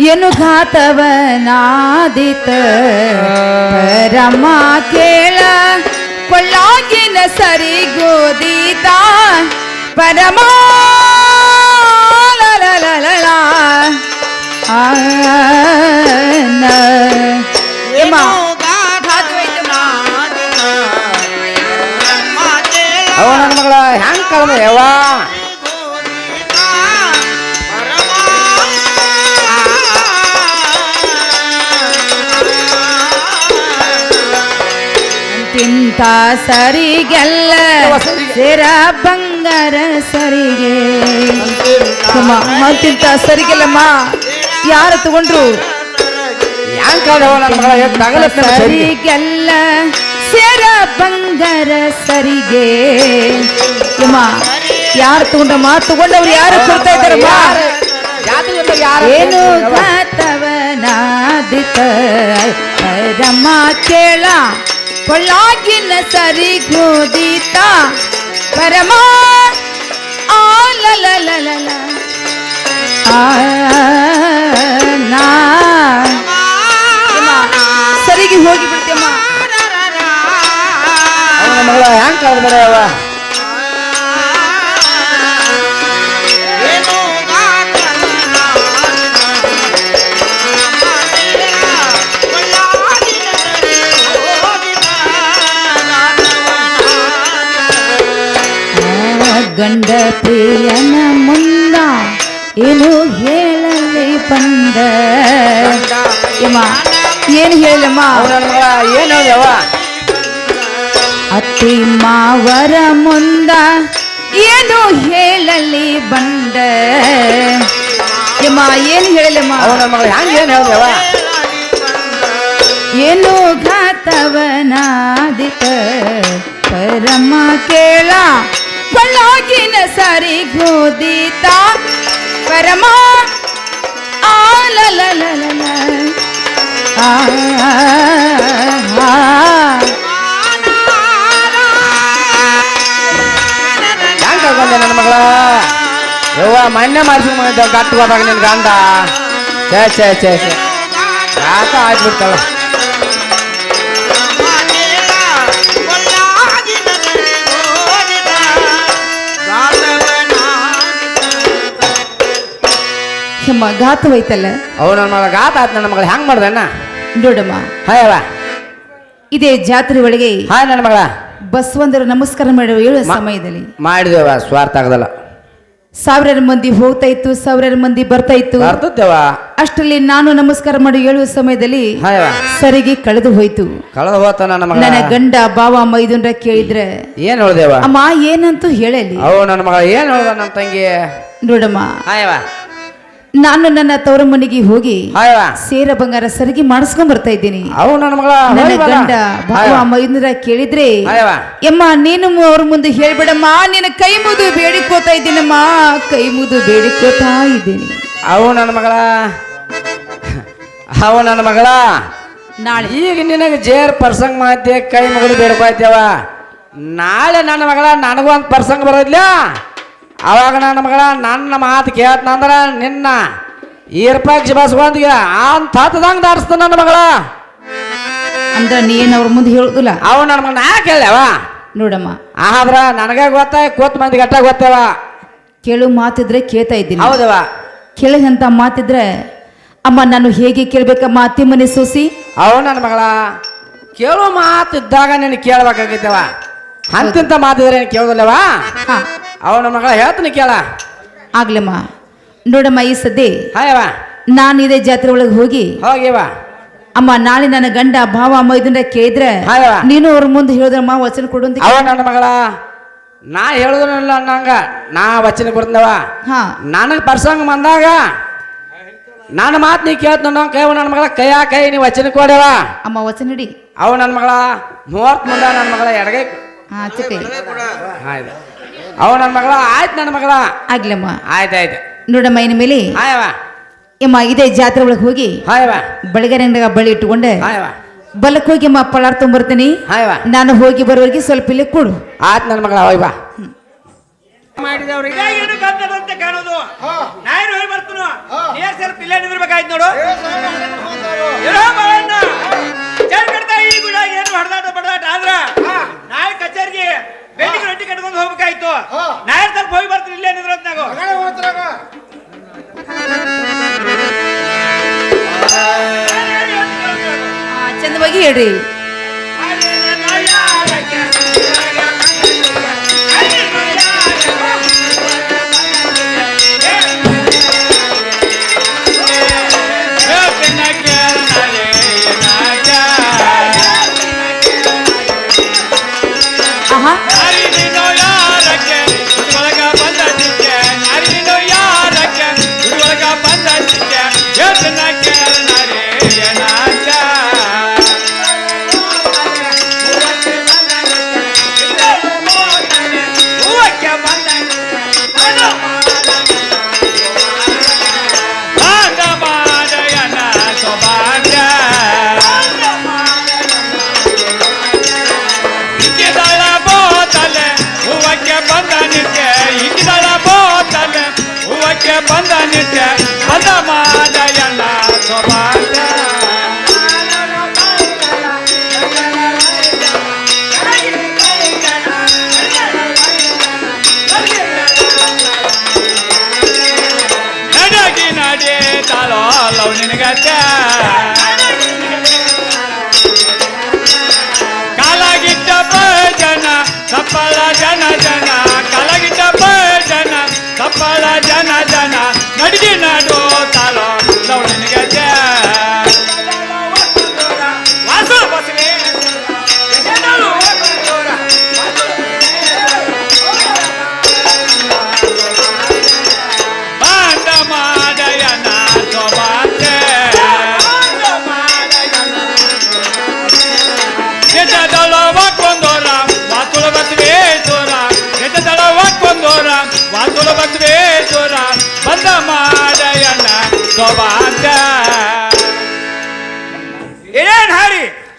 ಏನು ಘಾತವನಾದಿತ ರಮ ಕೇಳ ಕೊಳ್ಳಾಗಿನ ಸರಿಗೋದಿತ ಪರಮ ಲಲಲಲಲ. ಆ, ನ. ಏಮ್ಮ, ಘಾತವೈತಮ್ಮ. ಅವ ನನ್ನ ಮಗಳ ಹೆಂಗ್ ಕಳ್ದ ಯವ್ವ ಸರಿಗೆಲ್ಲ. ಸೇರ ಬಂಗಾರ ಸರಿಗೆ. ಮತ್ತಿಂತ ತಿಂತ ಸರಿಗೆಲ್ಲಮ್ಮ. ಯಾರು ತಗೊಂಡ್ರು? ಸರಿ? ಸರಿಗೆಲ್ಲ ಸೇರ ಬಂಗಾರ ಸರಿಗೆ. ಅಮ್ಮ ಯಾರು ತಗೊಂಡಮ್ಮ ತಗೊಂಡವ್ರು ಯಾರು ಕೊಡ್ತಾ ಇದ್ದಾರಮ್ಮ? ಏನು ಗಾತವನಾದಿತ ಕೇಳ. ಕೊಳ್ಳಾಗಿನ ಸರಿ ಗೋದಿತ ಪರಮ ಆಲಲಲಲಲ. ಆ ನಾ. ಏಮ್ಮ, ಸರಿಗೆ ಹೋಗಿ ಬಿಡ್ತೇಮ್ಮ ಮಗಳ ಹೆಂಗ್ ಕಳ್ದ ಗಂಡ ಪ್ರಿಯನ ಮುಂದ ಏನು ಹೇಳಲಿ ಬಂದ ಏಮ್ಮ ಏನು ಹೇಳಮ್ಮ ಅವ ನನ್ನ ಮಗಳ ಏನು ಯವ್ವ ಅತ್ತಿ ಮಾವರ ಮುಂದ ಏನು ಹೇಳಲಿ ಬಂದ ಏಮ್ಮ ಏನು ಹೇಳಲಮ್ಮ ಅವ ನನ್ನ ಮಗಳ ಹೆಂಗ್ ಏನ್ ಹೇಳ್ದ ಯವ್ವ ಏನು ಘಾತವನಾದಿತ ಪರಮ ಕೇಳ ಕೊಳ್ಳಾಗಿನ ಸರಿ ಗೋದಿತ ಪರಮ ಆಲಲಲಲಲ. ಆ ಆ. ಹೆಂಗ್ ಕಳ್ಕೊಂಡೆ ನನ್ನ ಮಗಳ ಯವ್ವ ಮೊನ್ನೆ ಮಾಡಿಸಿ ಗಟ್ಟು ಹೋದಾಗ ನಿನ್ ಗಂಡ ಛೇ ಛೇ ಛೇ ಛೇ ಯಾಕ ಆಗ್ಬಿಡ್ತಾಳ ಹೆಮ್ಮ ಹೋಯ್ತಲ್ಲ? ಅವ ನನ್ನ ಮಗ ಗಾತ ಆತ್ ನನ್ನ ಮಗಳ ಹೆಂಗ್ ಮಾಡ್ದಣ್ಣ ನೋಡಮ್ಮ. ಹಾಯವ ಇದೇ ಜಾತ್ರೆ ಒಳಗೆ ಹಾಯ್ ನನ್ನ ಮಗಳ. ಬಸವಂದರು ನಮಸ್ಕಾರ ಮಾಡುವ ಹೇಳುವ ಸಮಯದಲ್ಲಿ. ಮಾಡಿದೇವ ಸ್ವಾರ್ಥ ಆಗದಲ್ಲ. ಸಾವಿರಾರು ಮಂದಿ ಹೋಗ್ತಾ ಇತ್ತು ಸಾವಿರಾರು ಮಂದಿ ಬರ್ತಾ ಇತ್ತು. ಬರ್ತದೇವ ಅಷ್ಟರಲ್ಲಿ ನಾನು ನಮಸ್ಕಾರ ಮಾಡಿ ಹೇಳುವ ಸಮಯದಲ್ಲಿ ಸರಿಗೆ ಕಳೆದು ಹೋಯ್ತು. ಕಳೆದ ಹೋತ ನನ್ನ ಮಗಳ. ನನ್ನ ಗಂಡ ಬಾವ ಇದನ್ನ ಕೇಳಿದ್ರೆ ಏನ್ ಹೇಳ್ದೇವ ಅಮ್ಮ ಏನಂತೂ ಹೇಳಲಿ. ಅವು ನನ್ನ ಮಗಳ ಏನ್ ಹೇಳ್ದ ನಮ್ಮ ತಂಗಿ? ನೋಡಮ್ಮ. ನಾನು ನನ್ನ ತವರ ಮನೆಗೆ ಹೋಗಿ ಸೇರ ಬಂಗಾರ ಸರಿಗೆ ಮಾಡಿಸ್ಕೊಂಡ್ ಬರ್ತಾ ಇದ್ದೀನಿ. ಅವು ನನ್ನ. ಗಂಡ ಬಾವ ಕೇಳಿದ್ರೆ ಎಮ್ಮ ನೀನು ಅವ್ರ ಮುಂದೆ ಹೇಳ್ಬೇಡಮ್ಮ ನಿನ್ನ ಕೈ ಮುದು ಬೇಡಿಕೋತಾ ಇದ್ದೀನಮ್ಮ ಕೈ ಮುದು ಬೇಡಿಕೋತಾ ಇದ್ದೀನಿ. ಅವು ನನ್ನ ಮಗಳ. ಅವು ನನ್ನ ಮಗಳ. ನಾಳೆ. ಈಗ ನಿನಗೆ ಜೇರ್ ಪರ್ಸಂಗ್ ಮಾತೆ ಕೈ ಮುಗಿದು ಬೇಡ್ಕೊಯ್ತೇವ ನಾಳೆ ನನ್ನ ಮಗಳ ನನಗೂ ಒಂದು ಪರ್ಸಂಗ್ ಬರೋದ್ಲ ಅವಾಗ ನನ್ನ ಮಗಳ ನನ್ನ ಮಾತು ಕೇಳ್ತಂದ್ರೆ ನಿನ್ನ ಈರ್ಪಾಕ್ಷ ಬಸ್ಕೊಂದಿಗೆ ಅಂತ ಹತ್ತದಂಗೆ ದಾರಿಸ್ತ ನನ್ನ ಮಗಳ. ಅಂದ್ರ ನೀನು ಅವ್ರ ಮುಂದೆ ಹೇಳುದಿಲ್ಲ? ಅವ ನನ್ನ ಮಗ ನಾ ಕೇಳ್ಯಾವ. ನೋಡಮ್ಮ. ಆದ್ರ ನನಗೆ ಗೊತ್ತಾಯ ಕೂತ್ ಮಂದಿ ಗಟ್ಟ ಗೊತ್ತೇವ. ಕೇಳು ಮಾತಿದ್ರೆ ಕೇಳ್ತಾ ಇದ್ದೀನಿ. ಹೌದವ. ಕೇಳಿದಂತ ಮಾತಿದ್ರೆ ಅಮ್ಮ ನಾನು ಹೇಗೆ ಕೇಳ್ಬೇಕಮ್ಮ ಅತ್ತಿ ಮನೆ ಅವ ಅವು ನನ್ನ ಮಗಳ ಕೇಳೋ ಮಾತು ಇದ್ದಾಗ ನೀನು ಕೇಳ್ಬೇಕಾಗಿದ್ದವ. ಅಂತಿಂತ ಮಾತಿದ್ರೆ ಕೇಳೋದಿಲ್ಲವಾ? ಹಾ. ಅವ ನನ್ನ ಮಗಳ ಹೇಳ್ತಾನೆ ಕೇಳ. ಆಗ್ಲಮ್ಮ ನೋಡಮ್ಮ ಈ ಸದ್ದಿ ಹಾಯವ ನಾನು ಇದೇ ಜಾತ್ರೆ ಒಳಗೆ ಹೋಗಿ ಹೋಗಿವ ಅಮ್ಮ ನಾಳೆ ನನ್ನ ಗಂಡ ಭಾವ ಮೈದುನ ಕೇಳಿದ್ರೆ ಹಾಯವ್ವ. ನೀನು ಅವ್ರ ಮುಂದೆ ಹೇಳಿದ್ರಮ್ಮ ವಚನ ಕೊಡು ಅಂತ ಅವ ನನ್ನ ಮಗಳ. ನಾ ಹೇಳುದಿಲ್ಲ ಅನ್ನಂಗ. ನಾ ವಚನ ಕೊಡ್ತೇವ ಹಾ. ನನಗೆ ಪರ್ಸಂಗ್ ಬಂದಾಗ ನನ್ನ ಮಾತು ನೀ ಕೇಳ್ತ ನನ್ನ ಕೈ ನನ್ನ ಮಗಳ ಕೈಯ ಕೈ ನೀ ವಚನ ಕೊಡವ ಅಮ್ಮ ವಚನ ಇಡಿ ಅವ ನನ್ನ ಮಗಳ ಮೂವತ್ತು ಮುಂದ ನನ್ನ ಮಗಳ ಎಡಗೈ ಹಾ ಚಿಕ್ಕ. ಆಯ್ತು ಅವ ನನ್ನ ಮಗಳ ಆಯ್ತು ನನ್ನ ಮಗಳ. ಆಗ್ಲಮ್ಮ. ಆಯ್ತು ಆಯ್ತು. ನೋಡಮ್ಮ ಮೈನ ಮೇಲೆ ಹಾಯವ ಅಮ್ಮ ಇದೇ ಜಾತ್ರೆ ಒಳಗೆ ಹೋಗಿ ಹಾಯವ ಬಳಿ ಇಟ್ಟುಕೊಂಡೆ. ಹಾಯವ ಬಲಕ್ಕೆ ಹೋಗಿ ಅಮ್ಮ ಪಳಾರ್ ತೊಂಬರ್ತೀನಿ ಹಾಯವ ನಾನು ಹೋಗಿ ಬರೋರಿಗೆ ಸ್ವಲ್ಪ ಇಲ್ಲಿ ಕೊಡು. ಆಯ್ತು ನನ್ನ ಮಗಳ ಹೋಯ್ ಬಾ. ಮಾಡಿದವ್ರಿಗೆ ಏನು ಕಾಣೋದು? ನಾಯಿ ಹೋಗಿ ಬರ್ತೀನೋ ನೀರ್ ಸ್ವಲ್ಪ ಇಲ್ಲೇ ನಿಂದಿರ್ಬೇಕಾಯ್ತು ನೋಡು. ಇರೋ ಬಾಳಣ್ಣ ಚಲ್ ಕಡ್ತಾ ಈ ಗುಡ ಏನು ಹೊಡೆದಾಟ ಬಡದಾಟ ಆದ್ರ? ಚಂದವಾಗಿ ತಾಳೋ ಲವ್ ನಿನಗತ್ತೆ ಕಾಲಾಗಿಟ್ಟ ಜನ ಸಪ್ಪಳ ಜನ ಜನ ಕಾಲಾಗಿಟ್ಟ ಜನ ಸಪ್ಪಳ ಜನ ಜನ ನಡಿಗೆ ನಾಡು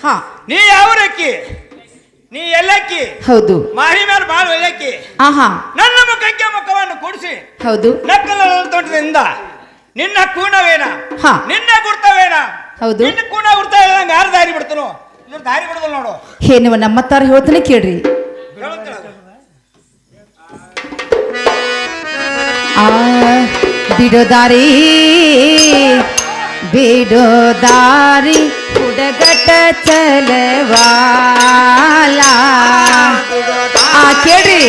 ಹಾ. ನೀ ಯಾವರಕ್ಕಿ? ನೀ ಎಲ್ಲಕ್ಕಿ? ಹೌದು. ಮಾಹಿ ಮೇಲೆ ಬಾಳು ಎಲ್ಲಕ್ಕಿ ಆಹಾ. ನನ್ನ ಮುಖಕ್ಕೆ ಮುಖವನ್ನು ಕೂಡಿಸಿ. ಹೌದು. ನಕ್ಕಲ ತೋಟದಿಂದ ನಿನ್ನ ಕೂಣವೇನ? ಹಾ. ನಿನ್ನ ಗುರ್ತವೇನ? ಹೌದು. ನಿನ್ನ ಕೂಣ ಗುರ್ತ ಹೇಳ್ದಂಗ ಯಾರು ದಾರಿ ಬಿಡ್ತನು? ಇವ್ರು ದಾರಿ ಬಿಡದ ನೋಡು. ಹೇ ನೀವು ನಮ್ಮ ತಾರ ಹೇಳ್ತಾನೆ ಕೇಳ್ರಿ. ಬಿಡೋ ಆ ಬಿಡೋದಾರಿ ಬಿಡೋದಾರಿ ಹುಡುಗಟ ಚಲವಾಲ ಆ ಕೇಳ್ರಿ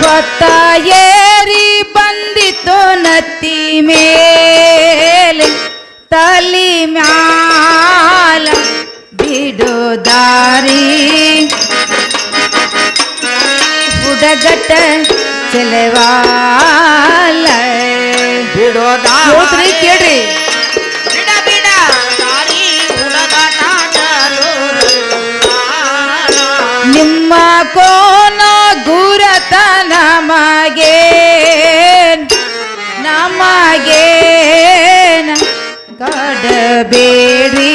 ಹೊತ್ತ ಏರಿ ಬಂದಿತ್ತು ನತ್ತಿ ಮೇಲೆ ತಲಿ ಮ್ಯಾಲ ಬಿಡೋ ದಾರಿ ಬುಡಗಟ್ಟ ಚೆಲವಾಲ ಹೋದ್ರಿ ಕೇಳ್ರಿ ನಿಮ್ಮ ಕೋನ ಗುರತ ನಮಗೆ ನಮಗೇನ ಕಡಬೇಡ್ರಿ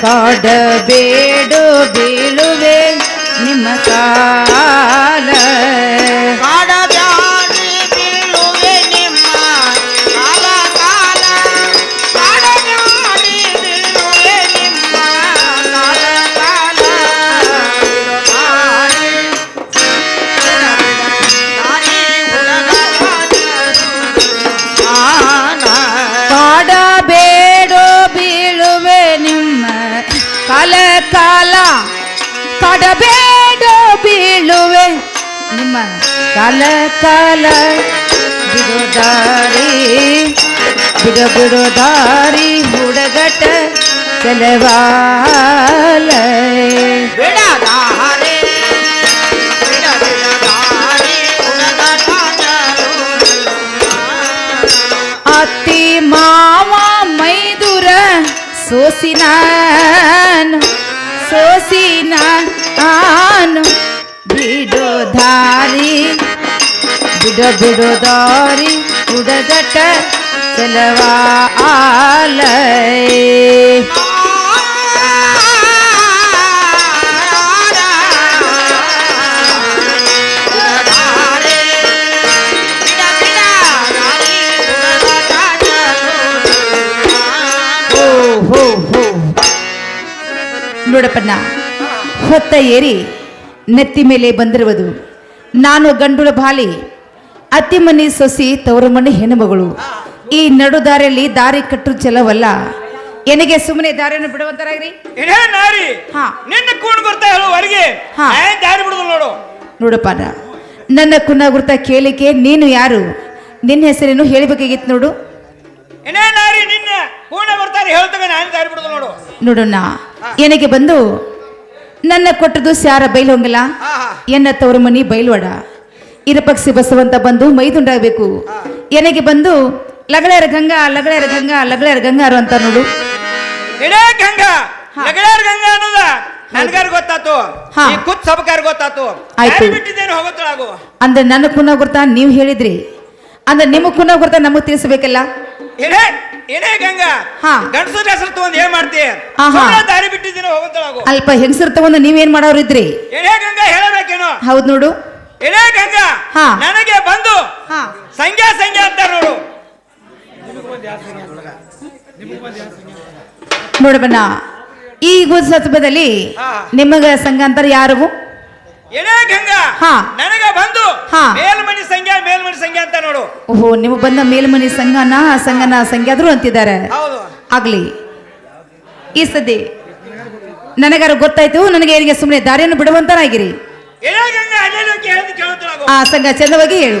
ಕಡಬೇಡು ಕಾಡಬೇಡೋ ಬೀಳುವೆ. ನಿಮ್ಮ ಕಾಲ ಕಾಲ ಬಿಡೋ ದಾರಿ ಬಿಡ ಬಿಡೋ ದಾರಿ ಹುಡುಗಟ ಚಲವಾಲ ಅತ್ತಿ ಮಾವ ಮೈದುರ ಸೋಸಿನಾನು ಸೋಸಿನ आन बिडोधारी बिडो बिडो दारी उड़ जट चलवा आल ओ ಹೊತ್ತ ಏರಿ ನೆತ್ತಿ ಮೇಲೆ ಬಂದಿರುವುದು. ನಾನು ಗಂಡುಳ ಬಾಲಿ ಅತ್ತಿ ಮನೆ ಸೊಸಿ ತವರು ಮನೆ ಹೆಣ್ಣುಮಗಳು. ಈ ನಡು ದಾರಿಯಲ್ಲಿ ದಾರಿ ಕಟ್ಟು ಚಲವಲ್ಲ ಎನಗೆ ಸುಮ್ಮನೆ ದಾರಿಯನ್ನು ಬಿಡುವಂತರಾಗ್ರಿ? ಹಾ. ನಿನ್ನ ಕೂಣ್ ಬರ್ತಾ ಹೇಳು ಹೊರಗೆ? ಹಾ. ಏನ್ ದಾರಿ ಬಿಡುದು ನೋಡು. ನೋಡಪ್ಪ. ನನ್ನ ಕುನ್ನ ಗುರ್ತ ಕೇಳಿಕೆ ನೀನು ಯಾರು? ನಿನ್ನ ಹೆಸರೇನು ಹೇಳಬೇಕಾಗಿತ್ತು ನೋಡು. ನಿನ್ನ ಕೂಣ ಬರ್ತಾರೆ ನಾನು ದಾರಿ ಬಿಡುದು ನೋಡು. ನೋಡೋಣ. ಎನಗೆ ಬಂದು ನನ್ನ ಕೊಟ್ಟದು ಸ್ಯಾರ ಬೈಲ್ ಹೊಂಗಲ್ಲ? ಎನ್ನ ತವರು ಮನಿ ಬೈಲ್ವಾಡ. ಇರಪಕ್ಷಿ ಬಸವಂತ ಬಂದು ಮೈದುಂಡಾಗಬೇಕು ಎನಗೆ ಬಂದು ಲಗಳರ ಗಂಗಾ ಲಗಳರ ಗಂಗಾ ಲಗಳರ ಗಂಗಾರು ಅಂತ ನೋಡು. ಇಡೇ ಗಂಗಾ. ಗಂಗಾ ಅನ್ನೋದ ನನ್ಗಾರ ಗೊತ್ತಾತು. ಈ ಕುತ್ ಸಬಕಾರ ಗೊತ್ತಾತು. ಆಯ್ತು. ಬಿಟ್ಟಿದ್ದೇನು ಅಂದ್ರೆ ನನ್ನ ಕುನ ಗುರ್ತ ನೀವು ಹೇಳಿದ್ರಿ. ಅಂದ್ರೆ ನಿಮ್ಮ ಕುನ ಗುರ್ತ ನಮಗೆ ತಿಳಿಸಬೇಕಲ್ಲ? ಇಡೇ ಇಡೇ ಗಂಗಾ. ಗಂಡಸರ ಹೆಸರು ತಗೊಂಡ್ ಏನ್ ಮಾಡ್ತಿ ದಾರಿ ಬಿಟ್ಟಿದ್ದೀನಿ ಹೋಗಂತಳಾಗು ಅಲ್ಪ ಹೆಂಗಸರು ತಗೊಂಡು ನೀವೇನ್ ಮಾಡೋರಿದ್ರಿ ಏನೇ ಗಂಗಾ ಹೇಳಬೇಕೇನೋ ಹೌದ್ ನೋಡು ಏನೇ ಗಂಗಾ. ನನಗೆ ಬಂದು ಸಂಖ್ಯಾ ಸಂಖ್ಯಾ ಅಂತ ನೋಡು ನೋಡಬಣ್ಣ ಈ ಸಂದರ್ಭದಲ್ಲಿ. ನಿಮಗ ಸಂಘ ಅಂತಾರೆ ಯಾರು ಏನೇ ಗಂಗಾ. ನನಗೆ ಬಂದು ಹಾ. ಅಂತ ನೋಡು. ಓಹೋ ನಿಮಗೆ ಬಂದ ಮೇಲ್ಮನೆ ಸಂಘನ ಸಂಘನ ಸಂಖ್ಯಾದ್ರು ಅಂತಿದ್ದಾರೆ. ಹೌದು. ಆಗ್ಲಿ. ಈ ಸದ್ಯ ನನಗಾರ ಗೊತ್ತಾಯ್ತು ನನಗೆ ಏನಿಗೆ ಸುಮ್ಮನೆ ದಾರಿಯನ್ನು ಬಿಡುವಂತನಾಗಿರಿ ಆ ಸಂಘ ಚಂದವಾಗಿ ಹೇಳು.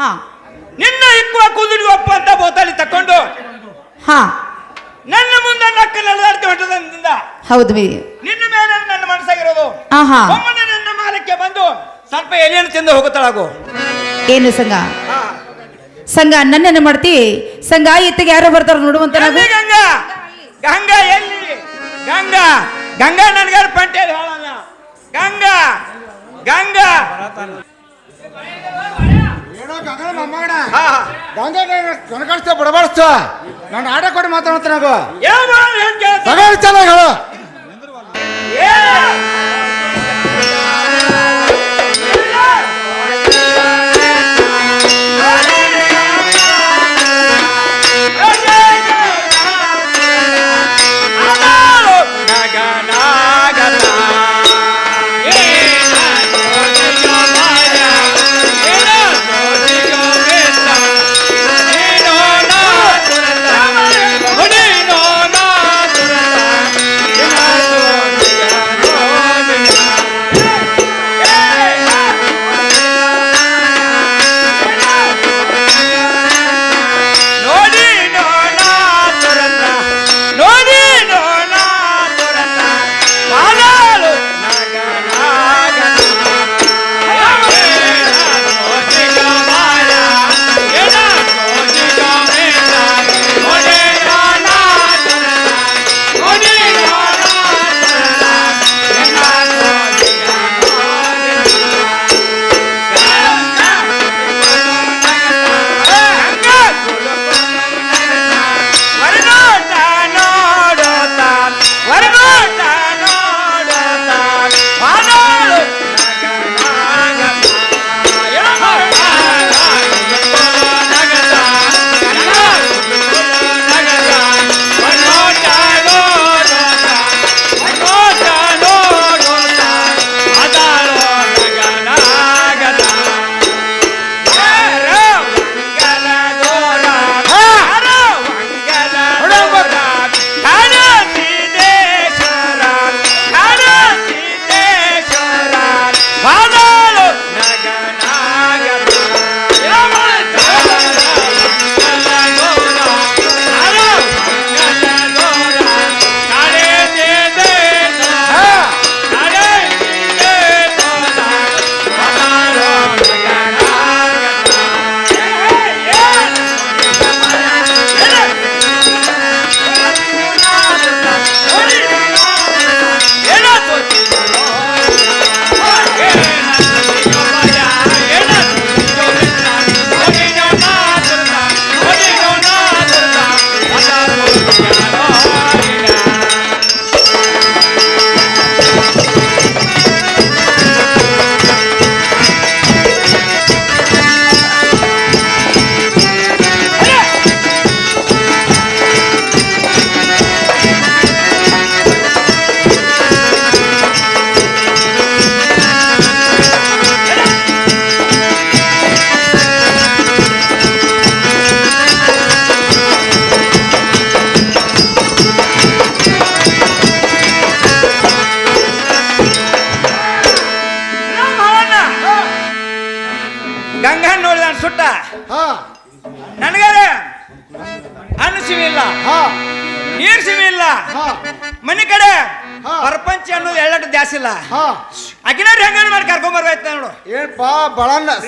ಹಾ. ನಿನ್ನ ಇಕ್ಕುವ ಕುದುಡಿ ಒಪ್ಪ ಅಂತ ಬೋತಲಿ ತಕೊಂಡು ಹಾ. ನನ್ನ ಮುಂದೆ ನಕ್ಕ ನಡೆದಾಡ್ತಿ ಹೊಟ್ಟದಿಂದ ಹೌದು ಬಿ. ನಿನ್ನ ಮೇಲೆ ನನ್ನ ಮನಸ್ಸಾಗಿರೋದು. ಆಹಾ. ಒಮ್ಮನೆ ನನ್ನ ಮಾಲಕ್ಕೆ ಬಂದು ಸ್ವಲ್ಪ ಎಲೆಯನ್ನು ತಿಂದು ಹೋಗುತ್ತಳಾಗು. ಏನು ಸಂಘ? ಸಂಘ ನನ್ನೇನು ಮಾಡ್ತಿ? ಸಂಘ ಇತ್ತಿಗೆ ಯಾರೋ ಬರ್ತಾರ ನೋಡುವಂತ ಎಲ್ಲಿ ಗಂಗಾ? ಗಂಗಾ ಎಲ್ಲಿ? ಗಂಗಾ. ಗಂಗಾ ನನಗಾರ ಪಂಟೆ ಹೇಳಲ್ಲ. ಗಂಗಾ. ಗಂಗಾ. ಕನಕಡಿಸ್ತ ಬಡಬಡಿಸ್ತ ನಾನು ಆಟ ಕೊಟ್ಟು ಮಾತಾಡ್ತ ನಾವು ಯಾವ ಏನ್ ಕೇಳ್ತ ತಗೊಳ್ಳಿ ಚೆನ್ನಾಗಿ ಹೇಳು.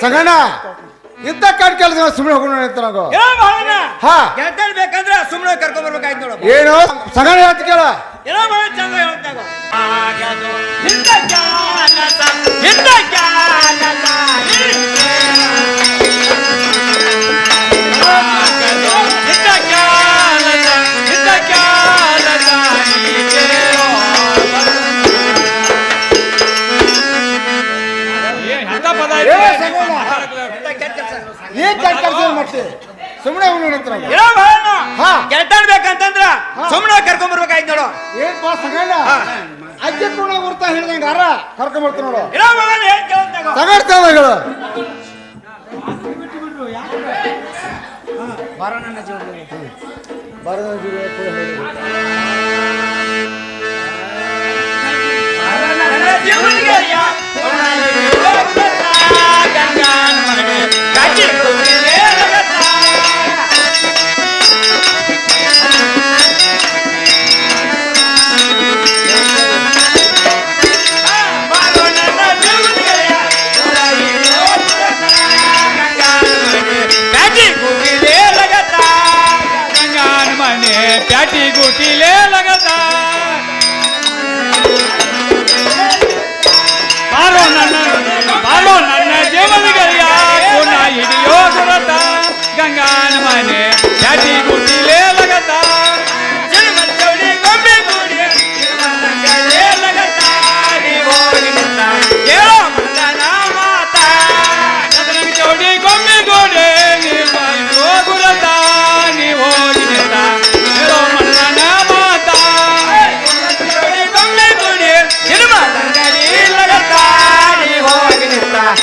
ಬಳನ್ನ ಸಗಣ? ಯುದ್ಧ ಕಟ್ ಕೆಲಸ ಸುಮ್ಮನೆ ಹೋಗೋಣ ಅಂತ ನಾವು ಹಾ. ಗೆಳತನ್ ಬೇಕಂದ್ರೆ ಸುಮ್ಮನೆ ಕರ್ಕೊಂಡ್ ಬರ್ಬೇಕಾಯ್ತು ನೋಡು. ಏನು? ಸಗಣ ಹೇಳ್ತ ಕೇಳ. ಏನೋ ಬಹಳ ಚಂದ ಹೇಳ್ತಾಗ ಜಾಲದ, ಮಾಡ್ತಿ ಸುಮ್ಮನೆ ಏನೋ ಮಾಡೋಣ ಹಾ. ಗೆಳತನ್ ಬೇಕಂತಂದ್ರ ಸುಮ್ಮನೆ ಕರ್ಕೊಂಡ್ ಬರ್ಬೇಕಾಯ್ತು ನೋಡು. ಏನ್ ಸಗಣ ಅಜ್ಜಿ ಕೂಡ ಗುರ್ತಾ ಹೇಳ್ದಂಗ ಅರ ಕರ್ಕೊಂಡ್ ಬರ್ತೀನಿ ನೋಡು. ಏನೋ ಮಾಡೋಣ ಏನ್ ಬರೋಣ ನನ್ನ ಜೀವನಿಗೆ ಯಾ- ಗಂಗಾನ ಮಗನೇ, ಮನೆ ಪ್ಯಾಟಿ ಗುಟಿಲೇ ಲಗದ. ಬಾರೋ ನನ್ನ ಬಾರೋ ನನ್ನ ಜೀವನಗಳಿಗ ಗುಣ ಹಿಡಿಯೋ ದುರತ. ಗಂಗಾನ ಮನೆ ಪ್ಯಾಟಿ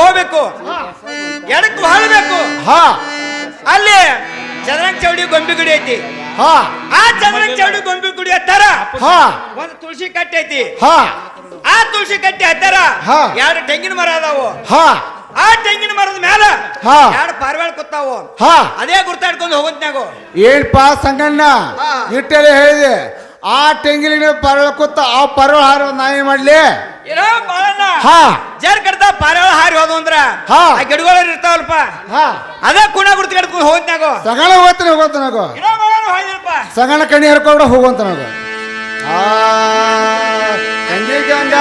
ಹೋಗ್ಬೇಕು. ಎಡಕ್ಕೆ ಹಾಳಬೇಕು ಹಾ. ಅಲ್ಲಿ ಚದರಂಗ್ ಚೌಡಿ ಗೊಂಬೆ ಗುಡಿ ಐತಿ. ಹಾ. ಆ ಚದರಂಗ್ ಚೌಡಿ ಗೊಂಬೆ ಗುಡಿ ಹತ್ತಾರ ಹಾ. ಒಂದು ತುಳಸಿ ಕಟ್ಟೆ ಐತಿ. ಹಾ. ಆ ತುಳಸಿ ಕಟ್ಟೆ ಹತ್ತಾರ ಹಾ. ಎರಡು ತೆಂಗಿನ ಮರ ಅದಾವು. ಹಾ. ಆ ತೆಂಗಿನ ಮರದ ಮ್ಯಾಲ ಹಾ. ಎರಡು ಪಾರ್ವಾಳ ಕೂತಾವು. ಹಾ. ಅದೇ ಗುರ್ತಾಡ್ಕೊಂಡು ಹೋಗಂತ್ನಾಗು ಪಾ ಸಂಗಣ್ಣ ಇಟ್ಟೆಲ್ಲ ಹೇಳಿದೆ. ಆ ತೆಂಗಿನ ಪರಳ ಕೂತ ಆ ಪರಳ ಹಾರ ನಾ ಏನ್ ಮಾಡ್ಲಿ. ಏನೋ ಬಾಳಣ್ಣ. ಹಾ. ಜರ್ ಕಡ್ದ ಪಾರಿವಾಳ ಹಾರಿ ಹೋದು ಅಂದ್ರ ಹಾ. ಆ ಗಿಡಗಳು ಇರ್ತಾವಲ್ಪ. ಹಾ. ಅದೇ ಕುಣ ಗುಡ್ತ ಕಡ್ಕೊಂಡು ಹೋದ್ನಾಗ ಸಗಣ ಹೋಗ್ತಾನೆ ಹೋಗೋತ ನನಗೂ ಏನೋ ಬಾಳಣ್ಣ ಸಗಣ ಕಣ್ಣಿ ಹರ್ಕೊಂಡು ಹೋಗುವಂತ ಆ ಗಂಗ.